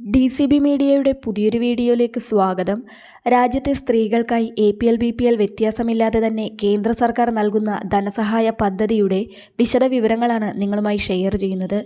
D C B മീഡിയയുടെ പുതിയൊരു വീഡിയോയിലേക്ക് സ്വാഗതം. രാജ്യത്തെ സ്ത്രീകൾക്കായി A P L B P L വ്യത്യാസമില്ലാതെ തന്നെ കേന്ദ്ര സർക്കാർ നൽകുന്ന ധനസഹായ പദ്ധതിയുടെ വിശദവിവരങ്ങളാണ് നിങ്ങളുമായി ഷെയർ ചെയ്യുന്നത്.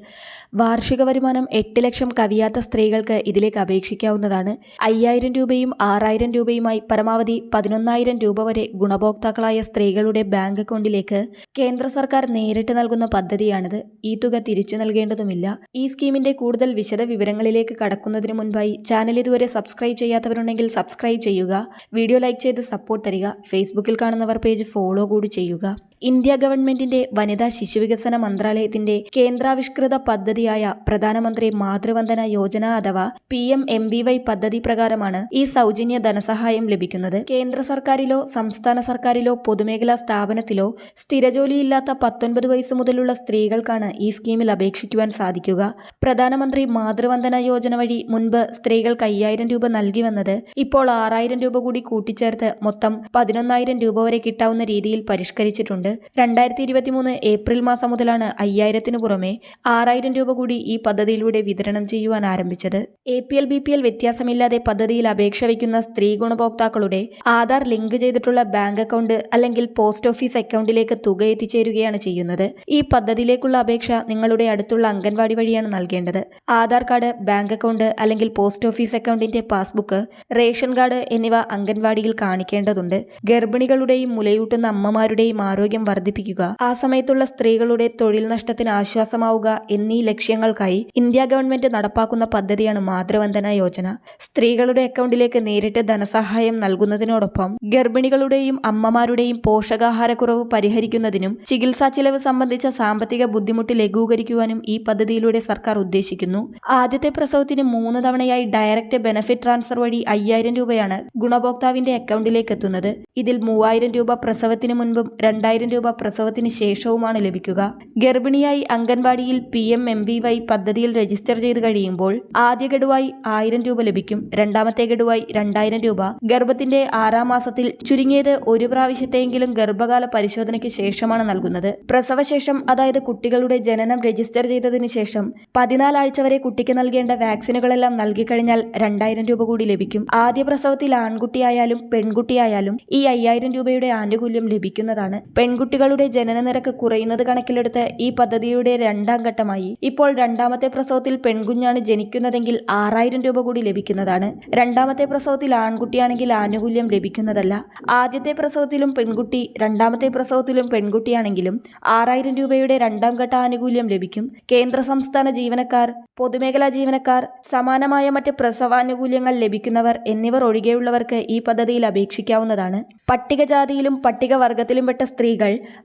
വാർഷിക വരുമാനം എട്ട് ലക്ഷം കവിയാത്ത സ്ത്രീകൾക്ക് ഇതിലേക്ക് അപേക്ഷിക്കാവുന്നതാണ്. അയ്യായിരം രൂപയും ആറായിരം രൂപയുമായി പരമാവധി പതിനൊന്നായിരം രൂപ വരെ ഗുണഭോക്താക്കളായ സ്ത്രീകളുടെ ബാങ്ക് അക്കൗണ്ടിലേക്ക് കേന്ദ്ര സർക്കാർ നേരിട്ട് നൽകുന്ന പദ്ധതിയാണിത്. ഈ തുക തിരിച്ചു നൽകേണ്ടതുമില്ല. ഈ സ്കീമിന്റെ കൂടുതൽ വിശദ വിവരങ്ങളിലേക്ക് കടക്കുന്നതിന് മുൻപായി ചാനൽ ഇതുവരെ സബ്സ്ക്രൈബ് ചെയ്യാത്തവരുണ്ടെങ്കിൽ സബ്സ്ക്രൈബ് ചെയ്യുക. വീഡിയോ ലൈക്ക് ചെയ്ത് സപ്പോർട്ട് തരിക. ഫേസ്ബുക്കിൽ കാണുന്നവർ പേജ് ഫോളോ കൂടി ചെയ്യുക. ഇന്ത്യ ഗവൺമെന്റിന്റെ വനിതാ ശിശുവികസന മന്ത്രാലയത്തിന്റെ കേന്ദ്രാവിഷ്കൃത പദ്ധതിയായ പ്രധാനമന്ത്രി മാതൃവന്ദന യോജന അഥവാ P M M V Y പദ്ധതി പ്രകാരമാണ് ഈ സൗജന്യ ധനസഹായം ലഭിക്കുന്നത്. കേന്ദ്ര സർക്കാരിലോ സംസ്ഥാന സർക്കാരിലോ പൊതുമേഖലാ സ്ഥാപനത്തിലോ സ്ഥിരജോലിയില്ലാത്ത പത്തൊൻപത് വയസ്സ് മുതലുള്ള സ്ത്രീകൾക്കാണ് ഈ സ്കീമിൽ അപേക്ഷിക്കുവാൻ സാധിക്കുക. പ്രധാനമന്ത്രി മാതൃവന്ദന യോജന വഴി മുൻപ് സ്ത്രീകൾക്ക് അയ്യായിരം രൂപ നൽകി വന്നത് ഇപ്പോൾ ആറായിരം രൂപ കൂടി കൂട്ടിച്ചേർത്ത് മൊത്തം പതിനൊന്നായിരം രൂപ വരെ കിട്ടാവുന്ന രീതിയിൽ പരിഷ്കരിച്ചിട്ടുണ്ട്. രണ്ടായിരത്തി ഇരുപത്തിമൂന്ന് ഏപ്രിൽ മാസം മുതലാണ് അയ്യായിരത്തിനു പുറമെ ആറായിരം രൂപ കൂടി ഈ പദ്ധതിയിലൂടെ വിതരണം ചെയ്യുവാൻ ആരംഭിച്ചത്. A P L B P L വ്യത്യാസമില്ലാതെ പദ്ധതിയിൽ അപേക്ഷ വയ്ക്കുന്ന സ്ത്രീ ഗുണഭോക്താക്കളുടെ ആധാർ ലിങ്ക് ചെയ്തിട്ടുള്ള ബാങ്ക് അക്കൗണ്ട് അല്ലെങ്കിൽ പോസ്റ്റ് ഓഫീസ് അക്കൗണ്ടിലേക്ക് തുക എത്തിച്ചേരുകയാണ് ചെയ്യുന്നത്. ഈ പദ്ധതിയിലേക്കുള്ള അപേക്ഷ നിങ്ങളുടെ അടുത്തുള്ള അംഗൻവാടി വഴിയാണ് നൽകേണ്ടത്. ആധാർ കാർഡ് ബാങ്ക് അക്കൗണ്ട് അല്ലെങ്കിൽ പോസ്റ്റ് ഓഫീസ് അക്കൗണ്ടിന്റെ പാസ്ബുക്ക് റേഷൻ കാർഡ് എന്നിവ അംഗൻവാടിയിൽ കാണിക്കേണ്ടതുണ്ട്. ഗർഭിണികളുടെയും മുലയൂട്ടുന്ന അമ്മമാരുടെയും ആരോഗ്യം വർദ്ധിപ്പിക്കുക. ആ സമയത്തുള്ള സ്ത്രീകളുടെ തൊഴിൽ നഷ്ടത്തിന് ആശ്വാസമാവുക എന്നീ ലക്ഷ്യങ്ങൾക്കായി ഇന്ത്യ ഗവൺമെന്റ് നടപ്പാക്കുന്ന പദ്ധതിയാണ് മാതൃവന്ദന യോജന. സ്ത്രീകളുടെ അക്കൗണ്ടിലേക്ക് നേരിട്ട് ധനസഹായം നൽകുന്നതിനോടൊപ്പം ഗർഭിണികളുടെയും അമ്മമാരുടെയും പോഷകാഹാരക്കുറവ് പരിഹരിക്കുന്നതിനും ചികിത്സാ ചിലവ് സംബന്ധിച്ച സാമ്പത്തിക ബുദ്ധിമുട്ട് ലഘൂകരിക്കുവാനും ഈ പദ്ധതിയിലൂടെ സർക്കാർ ഉദ്ദേശിക്കുന്നു. ആദ്യത്തെ പ്രസവത്തിന് മൂന്ന് തവണയായി ഡയറക്റ്റ് ബെനഫിറ്റ് ട്രാൻസ്ഫർ വഴി അയ്യായിരം രൂപയാണ് ഗുണഭോക്താവിന്റെ അക്കൗണ്ടിലേക്ക് എത്തുന്നത് ഇതിൽ മൂവായിരം രൂപ പ്രസവത്തിന് മുൻപും രണ്ടായിരം രൂപ പ്രസവത്തിന് ശേഷവുമാണ് ലഭിക്കുക. ഗർഭിണിയായി അംഗൻവാടിയിൽ P M M V Y പദ്ധതിയിൽ രജിസ്റ്റർ ചെയ്ത് കഴിയുമ്പോൾ ആദ്യ ഗഡുവായി ആയിരം രൂപ ലഭിക്കും. രണ്ടാമത്തെ ഗഡുവായി രണ്ടായിരം രൂപ. ഗർഭത്തിന്റെ ആറാം മാസത്തിൽ ചുരുങ്ങിയത് ഒരു പ്രാവശ്യത്തെയെങ്കിലും ഗർഭകാല പരിശോധനയ്ക്ക് ശേഷമാണ് നൽകുന്നത്. പ്രസവശേഷം അതായത് കുട്ടികളുടെ ജനനം രജിസ്റ്റർ ചെയ്തതിനു ശേഷം പതിനാലാഴ്ച വരെ കുട്ടിക്ക് നൽകേണ്ട വാക്സിനുകളെല്ലാം നൽകിക്കഴിഞ്ഞാൽ രണ്ടായിരം രൂപ കൂടി ലഭിക്കും. ആദ്യ പ്രസവത്തിൽ ആൺകുട്ടിയായാലും പെൺകുട്ടിയായാലും ഈ അയ്യായിരം രൂപയുടെ ആനുകൂല്യം ലഭിക്കുന്നതാണ്. പെൺകുട്ടികളുടെ ജനന നിരക്ക് കുറയുന്നത് കണക്കിലെടുത്ത് ഈ പദ്ധതിയുടെ രണ്ടാം ഘട്ടമായി. ഇപ്പോൾ രണ്ടാമത്തെ പ്രസവത്തിൽ പെൺകുഞ്ഞാണ് ജനിക്കുന്നതെങ്കിൽ ആറായിരം രൂപ കൂടി ലഭിക്കുന്നതാണ്. രണ്ടാമത്തെ പ്രസവത്തിൽ ആൺകുട്ടിയാണെങ്കിൽ ആനുകൂല്യം ലഭിക്കുന്നതല്ല. ആദ്യത്തെ പ്രസവത്തിലും പെൺകുട്ടി രണ്ടാമത്തെ പ്രസവത്തിലും പെൺകുട്ടിയാണെങ്കിലും ആറായിരം രൂപയുടെ രണ്ടാം ഘട്ട ആനുകൂല്യം ലഭിക്കും. കേന്ദ്ര സംസ്ഥാന ജീവനക്കാർ പൊതുമേഖലാ ജീവനക്കാർ സമാനമായ മറ്റ് പ്രസവാനുകൂല്യങ്ങൾ ലഭിക്കുന്നവർ എന്നിവർ ഒഴികെയുള്ളവർക്ക് ഈ പദ്ധതിയിൽ അപേക്ഷിക്കാവുന്നതാണ്. പട്ടികജാതിയിലും പട്ടികവർഗത്തിലും പെട്ട സ്ത്രീകൾ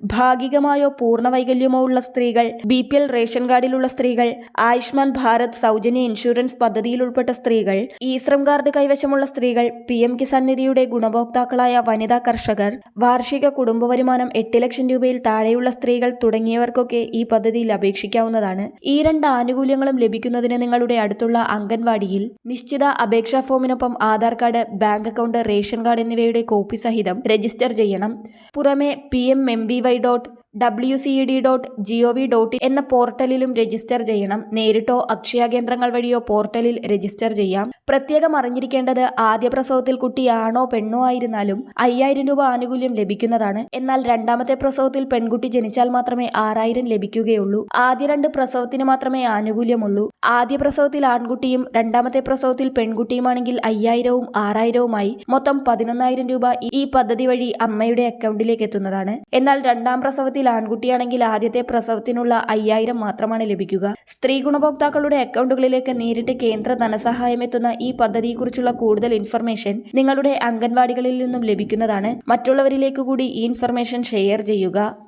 ഭാഗികമായോ പൂർണ വൈകല്യമോ ഉള്ള സ്ത്രീകൾ ബി പി എൽ റേഷൻ കാർഡിലുള്ള സ്ത്രീകൾ ആയുഷ്മാൻ ഭാരത് സൗജന്യ ഇൻഷുറൻസ് പദ്ധതിയിൽ ഉൾപ്പെട്ട സ്ത്രീകൾ ഇ ശ്രം കാർഡ് കൈവശമുള്ള സ്ത്രീകൾ പി എം കിസാൻ നിധിയുടെ ഗുണഭോക്താക്കളായ വനിതാ കർഷകർ വാർഷിക കുടുംബ വരുമാനം എട്ട് ലക്ഷം രൂപയിൽ താഴെയുള്ള സ്ത്രീകൾ തുടങ്ങിയവർക്കൊക്കെ ഈ പദ്ധതിയിൽ അപേക്ഷിക്കാവുന്നതാണ്. ഈ രണ്ട് ആനുകൂല്യങ്ങളും ലഭിക്കുന്നതിന് നിങ്ങളുടെ അടുത്തുള്ള അംഗൻവാടിയിൽ നിശ്ചിത അപേക്ഷാ ഫോമിനൊപ്പം Aadhaar card bank account ration card എന്നിവയുടെ കോപ്പി സഹിതം രജിസ്റ്റർ ചെയ്യണം. പുറമെ P M M V Y dot W C D dot G O V dot എന്ന പോർട്ടലിലും രജിസ്റ്റർ ചെയ്യണം. നേരിട്ടോ അക്ഷയ കേന്ദ്രങ്ങൾ വഴിയോ പോർട്ടലിൽ രജിസ്റ്റർ ചെയ്യാം. പ്രത്യേകം അറിഞ്ഞിരിക്കേണ്ടത് ആദ്യ പ്രസവത്തിൽ കുട്ടിയാണോ പെണ്ണോ ആയിരുന്നാലും അയ്യായിരം രൂപ ആനുകൂല്യം ലഭിക്കുന്നതാണ്. എന്നാൽ രണ്ടാമത്തെ പ്രസവത്തിൽ പെൺകുട്ടി ജനിച്ചാൽ മാത്രമേ ആറായിരം ലഭിക്കുകയുള്ളൂ. ആദ്യ രണ്ട് പ്രസവത്തിന് മാത്രമേ ആനുകൂല്യമുള്ളൂ. ആദ്യ പ്രസവത്തിൽ ആൺകുട്ടിയും രണ്ടാമത്തെ പ്രസവത്തിൽ പെൺകുട്ടിയുമാണെങ്കിൽ അയ്യായിരവും ആറായിരവുമായി മൊത്തം പതിനൊന്നായിരം രൂപ ഈ പദ്ധതി വഴി അമ്മയുടെ അക്കൗണ്ടിലേക്ക് എത്തുന്നതാണ്. എന്നാൽ രണ്ടാം പ്രസവത്തിൽ ആൺകുട്ടിയാണെങ്കിൽ ആദ്യത്തെ പ്രസവത്തിനുള്ള അയ്യായിരം മാത്രമാണ് ലഭിക്കുക. സ്ത്രീ ഗുണഭോക്താക്കളുടെ അക്കൗണ്ടുകളിലേക്ക് നേരിട്ട് കേന്ദ്ര ധനസഹായം എത്തുന്ന ഈ പദ്ധതിയെക്കുറിച്ചുള്ള കൂടുതൽ ഇൻഫർമേഷൻ നിങ്ങളുടെ അംഗൻവാടികളിൽ നിന്നും ലഭിക്കുന്നതാണ്. മറ്റുള്ളവരിലേക്ക് കൂടി ഈ ഇൻഫർമേഷൻ ഷെയർ ചെയ്യുക.